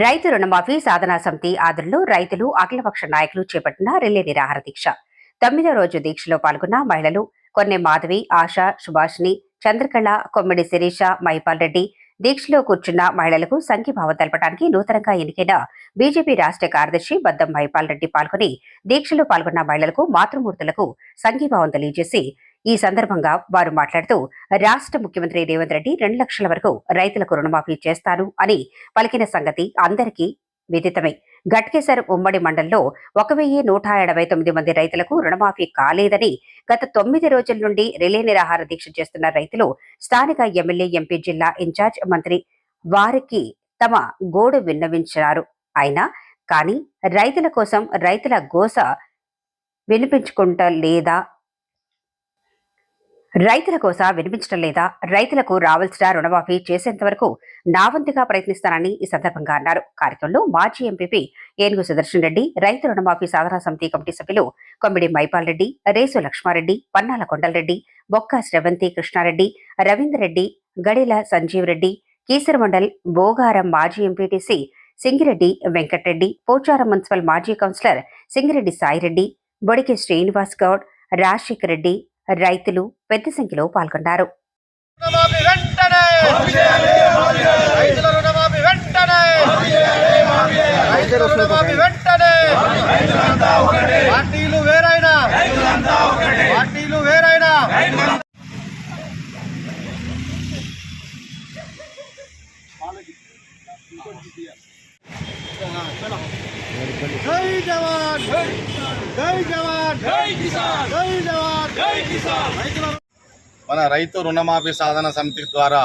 రైతు రుణమాఫీ సాధనా సమితి ఆధ్వర్యంలో రైతులు అఖిలపక్ష నాయకులు చేపట్టిన రిలే నిరాహార దీక్ష. తొమ్మిదో రోజు దీక్షలో పాల్గొన్న మహిళలు కొన్నె మాధవి ఆశ సుభాషిణి చంద్రకళ కొమ్మిడి శిరీష మైపాల్ రెడ్డి దీక్షలో కూర్చున్న మహిళలకు సంఘీభావం తెలపడానికి నూతనంగా ఎన్నికైన బీజేపీ రాష్ట్ర కార్యదర్శి బద్దం మైపాల్ రెడ్డి పాల్గొని దీక్షలో పాల్గొన్న మహిళలకు మాతృమూర్తులకు సంఘీభావం తెలియజేసి ఈ సందర్భంగా వారు మాట్లాడుతూ రాష్ట్ర ముఖ్యమంత్రి రేవంత్ రెడ్డి రెండు లక్షల వరకు రైతులకు రుణమాఫీ చేస్తాను అని పలికిన సంగతి అందరికీ విదితమే. ఘట్కేసర్ ఉమ్మడి మండలంలో ఒక వెయ్యి నూట ఎనభై తొమ్మిది మంది రైతులకు రుణమాఫీ కాలేదని గత తొమ్మిది రోజుల నుండి రిలే నిరాహార దీక్ష చేస్తున్న రైతులు స్థానిక ఎమ్మెల్యే ఎంపీ జిల్లా ఇన్ఛార్జ్ మంత్రి వారికి తమ గోడు విన్నవించారు. అయినా కానీ రైతుల కోసం రైతుల గోస వినిపించుకుంట లేదా రైతుల కోసం వినిపించడం లేదా రైతులకు రావాల్సిన రుణమాఫీ చేసేంత వరకు నా వంతుగా ప్రయత్నిస్తానని ఈ సందర్భంగా అన్నారు. కార్యక్రమంలో మాజీ ఎంపీపీ ఏనుగు సుదర్శన్ రెడ్డి రైతు రుణమాఫీ సాధనా సమితి కమిటీ సభ్యులు కొమ్మిడి మైపాల్ రెడ్డి రేసు లక్ష్మారెడ్డి పన్నాల కొండలరెడ్డి బొక్క శ్రవంతి కృష్ణారెడ్డి రవీందర్ రెడ్డి గడిల సంజీవ్ రెడ్డి కీసర మండల్ బోగారం మాజీ ఎంపీటీసీ సింగిరెడ్డి వెంకటరెడ్డి పోచారం మున్సిపల్ మాజీ కౌన్సిలర్ సింగిరెడ్డి సాయిరెడ్డి బొడికి శ్రీనివాస్ గౌడ్ రాజశేఖర్ రెడ్డి రైతులు పెద్ద సంఖ్యలో పాల్గొన్నారు వెంటనే! జై జవాన్ జై జవాన్ జై కిసాన్ జై జవాన్ జై కిసాన్ మన రైతు రుణమాఫీ సాధన సమితి ద్వారా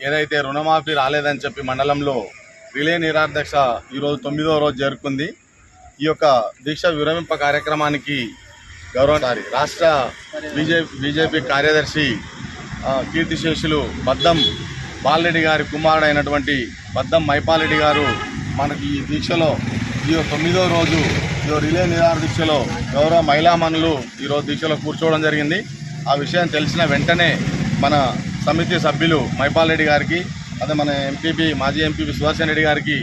ఏదైతే రుణమాఫీ రాలేదని చెప్పి మండలంలో రిలే నిరాధ్యక్ష ఈరోజు తొమ్మిదో రోజు జరుపుకుంది. ఈ యొక్క దీక్ష విరమింప కార్యక్రమానికి గౌరవ రాష్ట్ర బీజేపీ బీజేపీ కార్యదర్శి కీర్తిశేషులు బద్దం బాలరెడ్డి గారి కుమారుడు అయినటువంటి బద్దం మైపాలరెడ్డి గారు మనకి ఈ దీక్షలో ఈ తొమ్మిదో రోజు ఈ రిలే నిరాహార దీక్షలో గౌరవ మహిళామణులు ఈరోజు దీక్షలో కూర్చోవడం జరిగింది. ఆ విషయం తెలిసిన వెంటనే మన సమితి సభ్యులు మైపాల్ రెడ్డి గారికి అదే మన ఎంపీపీ మాజీ ఎంపీపీ సుదర్శన్ రెడ్డి గారికి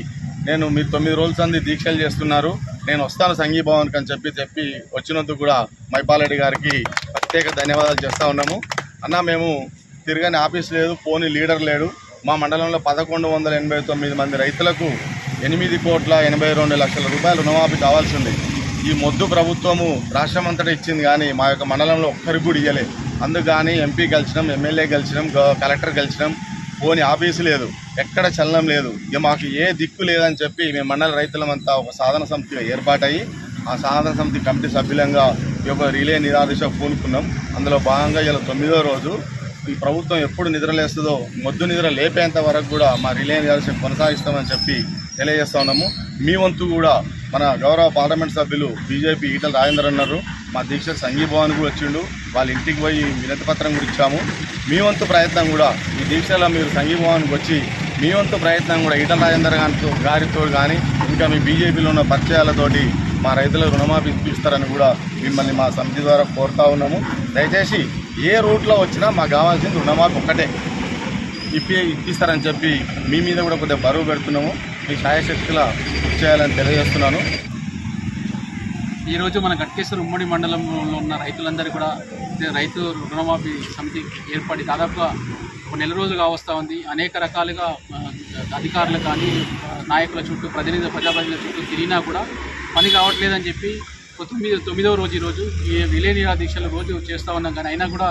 నేను మీరు తొమ్మిది రోజుల సంది దీక్షలు చేస్తున్నారు. నేను వస్తాను సంఘీభవన్కి అని చెప్పి చెప్పి వచ్చినందుకు కూడా మైపాల్ రెడ్డి గారికి ప్రత్యేక ధన్యవాదాలు చేస్తూ ఉన్నాము. అన్న మేము తిరగని ఆఫీస్ లేదు పోని లీడర్ లేడు. మా మండలంలో పదకొండు వందల ఎనభై తొమ్మిది మంది రైతులకు ఎనిమిది కోట్ల ఎనభై రెండు లక్షల రూపాయలు రుణమాఫీ కావాల్సింది. ఈ మొద్దు ప్రభుత్వము రాష్ట్రం అంతటా ఇచ్చింది కానీ మా యొక్క మండలంలో ఒక్కరికి కూడా ఇవ్వలే అందుకు కానీ ఎంపీ కలిసినాం ఎమ్మెల్యే కలిసినాం కలెక్టర్ కలిసినాం పోని ఆఫీసు లేదు ఎక్కడ చలనం లేదు. ఇక మాకు ఏ దిక్కు లేదని చెప్పి మేము మండల రైతులమంతా ఒక సాధన సమితిగా ఏర్పాటయ్యి ఆ సాధన సమితి కమిటీ సభ్యులంగా ఈ యొక్క రిలే నిరాదేశ పూనుకున్నాం. అందులో భాగంగా ఇలా తొమ్మిదో రోజు ఈ ప్రభుత్వం ఎప్పుడు నిద్రలేస్తుందో మొద్దు నిద్ర లేపేంత వరకు కూడా మా రిలే నిరాదేశం కొనసాగిస్తామని చెప్పి తెలియజేస్తా ఉన్నాము. మీ వంతు కూడా మన గౌరవ పార్లమెంట్ సభ్యులు బీజేపీ ఈటల రాజేందర్ అన్నారు. మా దీక్ష సంఘీభవన్ కూడా వచ్చిండు. వాళ్ళ ఇంటికి పోయి వినతి పత్రం కూడా ఇచ్చాము. మీ వంతు ప్రయత్నం కూడా ఈ దీక్షలో మీరు సంఘీభవన్కి వచ్చి మీ వంతు ప్రయత్నం కూడా ఈటల రాజేందర్ గారితో గారితో కానీ ఇంకా మీ బీజేపీలో ఉన్న పరిచయాలతోటి మా రైతులకు రుణమాఫీ ఇప్పిస్తారని కూడా మిమ్మల్ని మా సమితి ద్వారా కోరుతా ఉన్నాము. దయచేసి ఏ రూట్లో వచ్చినా మాకు కావాల్సింది రుణమాఫీ ఒక్కటే. ఇప్పి ఇప్పిస్తారని చెప్పి మీ మీద కూడా కొద్దిగా బరువు పెడుతున్నాము. మీ ఛాయశక్తుల చేయాలని తెలియజేస్తున్నాను. ఈరోజు మన గట్కేశ్వర ఉమ్మడి మండలంలో ఉన్న రైతులందరూ కూడా రైతు రుణమాఫీ సమితి ఏర్పడి దాదాపుగా ఒక నెల రోజులుగా వస్తూ ఉంది. అనేక రకాలుగా అధికారులు కానీ నాయకుల చుట్టూ ప్రతినిధి ప్రజాప్రతినిధుల చుట్టూ తిరిగినా కూడా పని కావట్లేదని చెప్పి ఒక తొమ్మిది తొమ్మిదవ రోజు ఈరోజు ఈ విలే దీక్షలు రోజు చేస్తూ ఉన్నాం. కానీ అయినా కూడా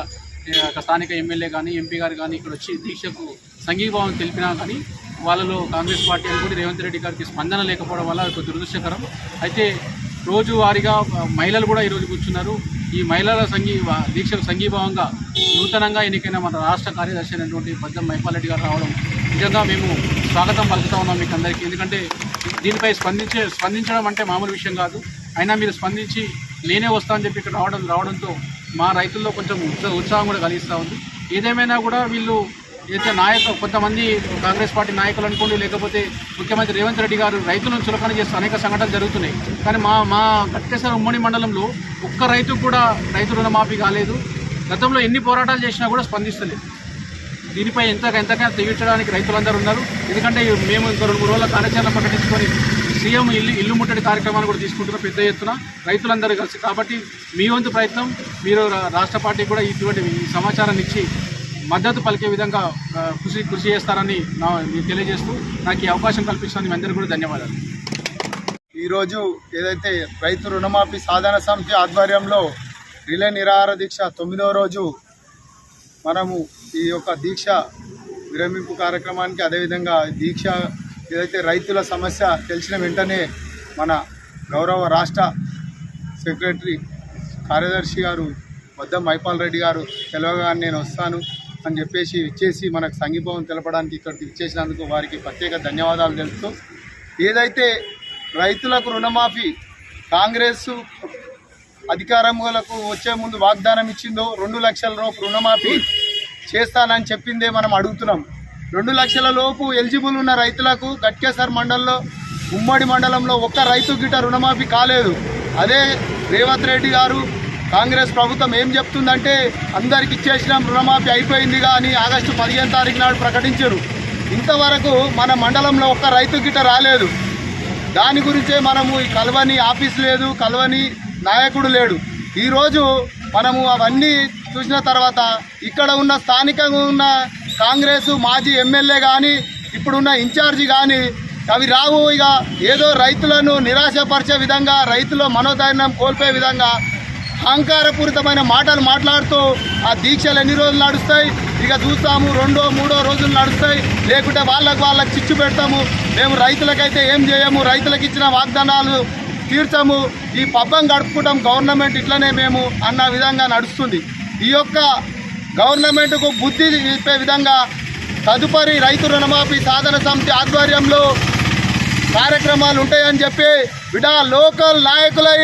ఒక స్థానిక ఎమ్మెల్యే కానీ ఎంపీ గారు కానీ ఇక్కడ వచ్చి దీక్షకు సంఘీభావం తెలిపినా కానీ వాళ్ళలో కాంగ్రెస్ పార్టీ అనుకుంటే రేవంత్ రెడ్డి గారికి స్పందన లేకపోవడం వల్ల అది దురదృష్టకరం. అయితే రోజువారీగా మహిళలు కూడా ఈరోజు కూర్చున్నారు. ఈ మహిళల సంఘీ దీక్షకు సంఘీభావంగా నూతనంగా ఎన్నికైన మన రాష్ట్ర కార్యదర్శి అయినటువంటి బద్దం మైపాలరెడ్డి గారు రావడం నిజంగా మేము స్వాగతం పలుకుతా ఉన్నాం మీకు అందరికీ. ఎందుకంటే దీనిపై స్పందించే స్పందించడం అంటే మామూలు విషయం కాదు. అయినా మీరు స్పందించి నేనే వస్తానని చెప్పి ఇక్కడ రావడం రావడంతో మా రైతుల్లో కొంచెం ఉత్సా- ఉత్సాహం కూడా కలిగిస్తూ ఉంది. ఏదేమైనా కూడా వీళ్ళు ఏదైతే నాయకులు కొంతమంది కాంగ్రెస్ పార్టీ నాయకులు అనుకోండి లేకపోతే ముఖ్యమంత్రి రేవంత్ రెడ్డి గారు రైతులను చులకన చేస్తూ అనేక సంఘటనలు జరుగుతున్నాయి. కానీ మా మా గట్టేశ్వర ఉమ్మడి మండలంలో ఒక్క రైతు కూడా రైతు రుణమాఫీ కాలేదు. గతంలో ఎన్ని పోరాటాలు చేసినా కూడా స్పందిస్తలేదు. దీనిపై ఎంత ఎంతకైనా తెగించడానికి రైతులందరూ ఉన్నారు. ఎందుకంటే మేము ఇంకో రెండు మూడు రోజుల కార్యాచరణ ప్రకటించుకొని సీఎం ఇల్లు ఇల్లు ముట్టడి కార్యక్రమాన్ని కూడా తీసుకుంటున్నా పెద్ద ఎత్తున రైతులందరూ కలిసి. కాబట్టి మీ వంతు ప్రయత్నం మీరు రా- రాష్ట్ర పార్టీ కూడా ఇటువంటి సమాచారాన్ని ఇచ్చి మద్దతు పలికే విధంగా కృషి కృషి చేస్తారని నా తెలియజేస్తూ నాకు ఈ అవకాశం కల్పించినందుకు మీ అందరికీ కూడా ధన్యవాదాలు. ఈరోజు ఏదైతే రైతు రుణమాఫీ సాధన సమితి ఆధ్వర్యంలో రిలే నిరాహార దీక్ష తొమ్మిదవ రోజు మనము ఈ యొక్క దీక్ష విరమింపు కార్యక్రమానికి అదేవిధంగా దీక్ష ఏదైతే రైతుల సమస్య తెలిసిన వెంటనే మన గౌరవ రాష్ట్ర సెక్రటరీ కార్యదర్శి గారు వద్ద మైపాల్ రెడ్డి గారు తెలవగా నేను వస్తాను. అని చెప్పేసి ఇచ్చేసి మనకు సంఘీభావం తెలపడానికి ఇక్కడికి ఇచ్చేసినందుకు వారికి ప్రత్యేక ధన్యవాదాలు తెలుపుతూ ఏదైతే రైతులకు రుణమాఫీ కాంగ్రెస్ అధికారములకు వచ్చే ముందు వాగ్దానం ఇచ్చిందో రెండు లక్షల లోపు రుణమాఫీ చేస్తానని చెప్పిందే మనం అడుగుతున్నాం. రెండు లక్షల లోపు ఎలిజిబుల్ ఉన్న రైతులకు గట్కేసర్ మండలంలో ఉమ్మడి మండలంలో ఒక్క రైతు గిట రుణమాఫీ కాలేదు. అదే రేవంత్ రెడ్డి గారు కాంగ్రెస్ ప్రభుత్వం ఏం చెప్తుందంటే అందరికి ఇచ్చేసిన రుణమాఫీ అయిపోయింది కానీ ఆగస్టు పదిహేను తారీఖు నాడు ప్రకటించారు. ఇంతవరకు మన మండలంలో ఒక్క రైతు గిట రాలేదు. దాని గురించే మనము ఈ కలవని ఆఫీస్ లేదు కలవని నాయకుడు లేడు. ఈరోజు మనము అవన్నీ చూసిన తర్వాత ఇక్కడ ఉన్న స్థానికంగా ఉన్న కాంగ్రెస్ మాజీ ఎమ్మెల్యే కానీ ఇప్పుడున్న ఇన్ఛార్జి కానీ అవి రావు ఇక ఏదో రైతులను నిరాశపరిచే విధంగా రైతుల మనోధైర్యం కోల్పోయే విధంగా అహంకారపూరితమైన మాటలు మాట్లాడుతూ ఆ దీక్షలు ఎన్ని రోజులు నడుస్తాయి? ఇక చూస్తాము రెండో మూడో రోజులు నడుస్తాయి. లేకుంటే వాళ్ళకు వాళ్ళకి చిచ్చు పెడతాము. మేము రైతులకైతే ఏం చేయము? రైతులకు ఇచ్చిన వాగ్దానాలు తీర్చము. ఈ పబ్బం గడుపుకుంటాం గవర్నమెంట్ ఇట్లనే మేము అన్న విధంగా నడుస్తుంది. ఈ యొక్క గవర్నమెంట్కు బుద్ధి చెప్పే విధంగా తదుపరి రైతు రుణమాఫీ సాధన సమితి ఆధ్వర్యంలో కార్యక్రమాలు ఉంటాయని చెప్పి విడా లోకల్ నాయకులై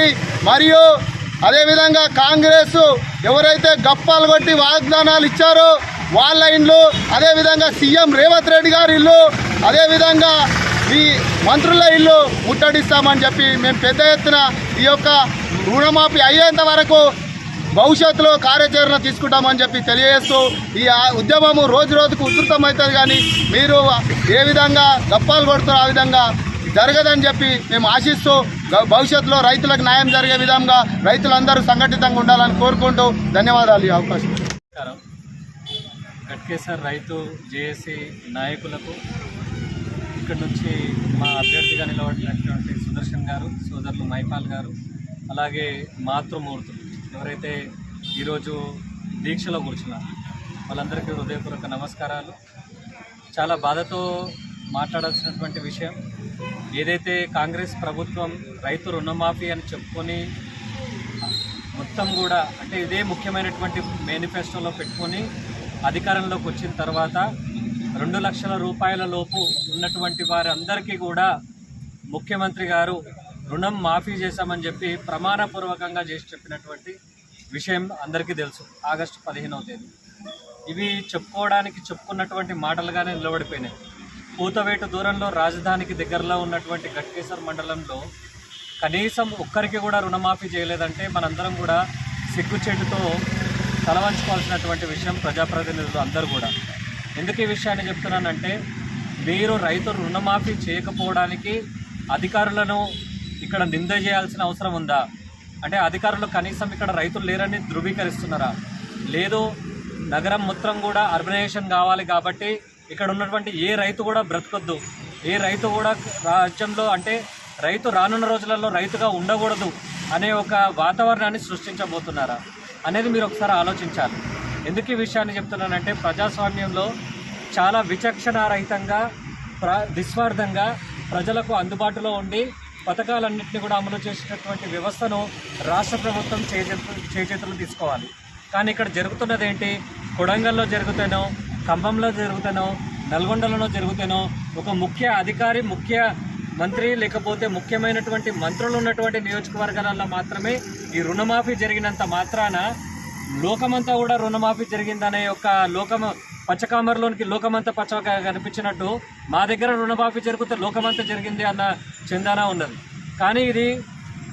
మరియు అదేవిధంగా కాంగ్రెస్ ఎవరైతే గప్పాలు కొట్టి వాగ్దానాలు ఇచ్చారో వాళ్ళ ఇండ్లు అదేవిధంగా సీఎం రేవంత్ రెడ్డి గారి ఇల్లు అదేవిధంగా ఈ మంత్రుల ఇల్లు ముట్టడిస్తామని చెప్పి మేము పెద్ద ఎత్తున ఈ యొక్క రుణమాఫీ అయ్యేంత వరకు భవిష్యత్తులో కార్యాచరణ తీసుకుంటామని చెప్పి తెలియజేస్తూ ఈ ఉద్యమము రోజు రోజుకు ఉధృతమవుతుంది కానీ మీరు ఏ విధంగా గప్పాలు కొడుతారో ఆ విధంగా జరగదని చెప్పి మేము ఆశిస్తూ భవిష్యత్తులో రైతులకు న్యాయం జరిగే విధంగా రైతులందరూ సంఘటితంగా ఉండాలని కోరుకుంటూ ధన్యవాదాలు ఈ అవకాశం. గట్కేశ్వర్ రైతు జేఏసీ నాయకులకు ఇక్కడ నుంచి మా అభ్యర్థిగా నిలబడినటువంటి సుదర్శన్ గారు సోదరులు మైపాల్ గారు అలాగే మాతృమూర్తులు ఎవరైతే ఈరోజు దీక్షలో కూర్చున్నారు వాళ్ళందరికీ హృదయపూర్వక నమస్కారాలు. చాలా బాధతో మాట్లాడాల్సినటువంటి విషయం ఏదైతే కాంగ్రెస్ ప్రభుత్వం రైతు రుణమాఫీ అని చెప్పుకొని మొత్తం కూడా అంటే ఇదే ముఖ్యమైనటువంటి మేనిఫెస్టోలో పెట్టుకొని అధికారంలోకి వచ్చిన తర్వాత రెండు లక్షల రూపాయల లోపు ఉన్నటువంటి వారందరికీ కూడా ముఖ్యమంత్రి గారు రుణం మాఫీ చేశామని చెప్పి ప్రమాణపూర్వకంగా చేసి చెప్పినటువంటి విషయం అందరికీ తెలుసు. ఆగస్టు పదిహేనవ తేదీ. ఇవి చెప్పుకోవడానికి చెప్పుకున్నటువంటి మాటలుగానే నిలబడిపోయినాయి. పూతవేటు దూరంలో రాజధానికి దగ్గరలో ఉన్నటువంటి గట్కేసర్ మండలంలో కనీసం ఒక్కరికి కూడా రుణమాఫీ చేయలేదంటే మనందరం కూడా సిగ్గుచేటుతో తలవంచుకోవాల్సినటువంటి విషయం ప్రజాప్రతినిధులు అందరూ కూడా. ఎందుకు ఈ విషయాన్ని చెప్తున్నానంటే మీరు రైతు రుణమాఫీ చేయకపోవడానికి అధికారులను ఇక్కడ నింద చేయాల్సిన అవసరం ఉందా? అంటే అధికారులు కనీసం ఇక్కడ రైతులు లేరని ధృవీకరిస్తున్నారా? లేదు నగరం మొత్తం కూడా అర్బనైజేషన్ కావాలి కాబట్టి ఇక్కడ ఉన్నటువంటి ఏ రైతు కూడా బ్రతకొద్దు. ఏ రైతు కూడా రాజ్యంలో అంటే రైతు రానున్న రోజులలో రైతుగా ఉండకూడదు అనే ఒక వాతావరణాన్ని సృష్టించబోతున్నారా అనేది మీరు ఒకసారి ఆలోచించాలి. ఎందుకు ఈ విషయాన్ని చెప్తున్నానంటే ప్రజాస్వామ్యంలో చాలా విచక్షణారహితంగా ప్ర నిస్వార్థంగా ప్రజలకు అందుబాటులో ఉండి పథకాలన్నింటినీ కూడా అమలు చేసేటటువంటి వ్యవస్థను రాష్ట్ర ప్రభుత్వం చేజెత్తు చేజేతులు తీసుకోవాలి. కానీ ఇక్కడ జరుగుతున్నది ఏంటి కొడంగల్లో జరుగుతానో ఖమ్మంలో జరుగుతానో నల్గొండలోనో జరుగుతానో ఒక ముఖ్య అధికారి ముఖ్య మంత్రి లేకపోతే ముఖ్యమైనటువంటి మంత్రులు ఉన్నటువంటి నియోజకవర్గాలలో మాత్రమే ఈ రుణమాఫీ జరిగినంత మాత్రాన లోకమంతా కూడా రుణమాఫీ జరిగిందనే ఒక లోకమ పచ్చకామరలోనికి లోకమంతా పచ్చగా కనిపించినట్టు మా దగ్గర రుణమాఫీ జరిగితే లోకమంతా జరిగింది అన్న చందానా ఉన్నది. కానీ ఇది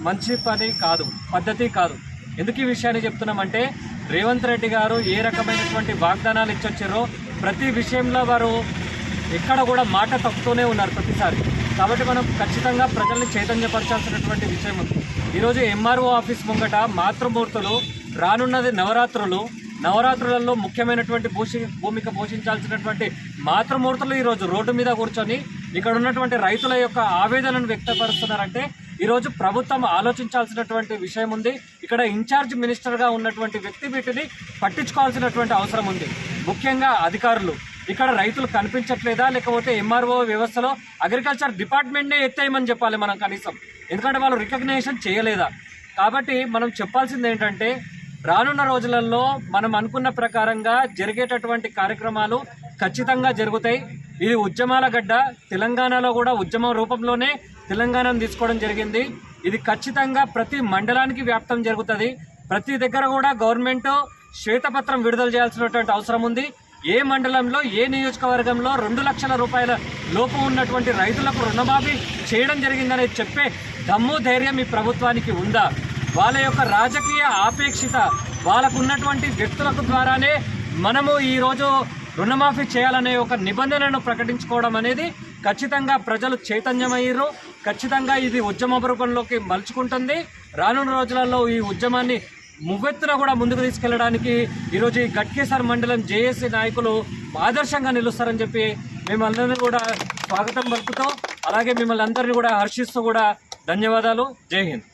మంచి పని కాదు పద్ధతి కాదు. ఎందుకు ఈ విషయాన్ని చెప్తున్నామంటే రేవంత్ రెడ్డి గారు ఏ రకమైనటువంటి వాగ్దానాలు ఇచ్చొచ్చారో ప్రతి విషయంలో వారు ఎక్కడ కూడా మాట తప్పుతూనే ఉన్నారు ప్రతిసారి. కాబట్టి మనం ఖచ్చితంగా ప్రజల్ని చైతన్యపరచాల్సినటువంటి విషయం ఉంది. ఈరోజు ఎంఆర్ఓ ఆఫీస్ ముంగట మాతృమూర్తులు రానున్నది నవరాత్రులు. నవరాత్రులలో ముఖ్యమైనటువంటి పోషి భూమిక పోషించాల్సినటువంటి మాతృమూర్తులు ఈరోజు రోడ్డు మీద కూర్చొని ఇక్కడ ఉన్నటువంటి రైతుల యొక్క ఆవేదనను వ్యక్తపరుస్తున్నారంటే ఈరోజు ప్రభుత్వం ఆలోచించాల్సినటువంటి విషయం ఉంది. ఇక్కడ ఇన్ఛార్జ్ మినిస్టర్గా ఉన్నటువంటి వ్యక్తి వీటిని పట్టించుకోవాల్సినటువంటి అవసరం ఉంది. ముఖ్యంగా అధికారులు. ఇక్కడ రైతులు కనిపించట్లేదా? లేకపోతే ఎంఆర్ఓ వ్యవస్థలో అగ్రికల్చర్ డిపార్ట్మెంట్నే ఎత్తేయమని చెప్పాలి మనం కనీసం. ఎందుకంటే వాళ్ళు రికగ్నేషన్ చేయలేదా? కాబట్టి మనం చెప్పాల్సింది ఏంటంటే రానున్న రోజులలో మనం అనుకున్న ప్రకారంగా జరిగేటటువంటి కార్యక్రమాలు ఖచ్చితంగా జరుగుతాయి. ఇది ఉద్యమాల గడ్డ. తెలంగాణలో కూడా ఉద్యమం రూపంలోనే తెలంగాణను తీసుకోవడం జరిగింది. ఇది ఖచ్చితంగా ప్రతి మండలానికి వ్యాప్తం జరుగుతుంది. ప్రతి దగ్గర కూడా గవర్నమెంట్ శ్వేతపత్రం విడుదల చేయాల్సినటువంటి అవసరం ఉంది. ఏ మండలంలో ఏ నియోజకవర్గంలో రెండు లక్షల రూపాయల లోపు ఉన్నటువంటి రైతులకు రుణమాఫీ చేయడం జరిగిందనేది చెప్పే దమ్ము ధైర్యం ఈ ప్రభుత్వానికి ఉందా? వాళ్ళ యొక్క రాజకీయ ఆపేక్షిత వాళ్ళకు ఉన్నటువంటి వ్యక్తులకు ద్వారానే మనము ఈరోజు రుణమాఫీ చేయాలనే ఒక నిబంధనను ప్రకటించుకోవడం అనేది ఖచ్చితంగా ప్రజలు చైతన్యమయ్యారు. ఖచ్చితంగా ఇది ఉద్యమ రూపంలోకి మలుచుకుంటుంది. రానున్న రోజులలో ఈ ఉద్యమాన్ని మువ్వెత్తున కూడా ముందుకు తీసుకెళ్ళడానికి ఈరోజు ఈ గట్కేసర్ మండలం జేఏసీ నాయకులు ఆదర్శంగా నిలుస్తారని చెప్పి మిమ్మల్ని కూడా స్వాగతం పలుకుతూ అలాగే మిమ్మల్ని అందరినీ కూడా హర్షిస్తూ కూడా ధన్యవాదాలు. జై హింద్.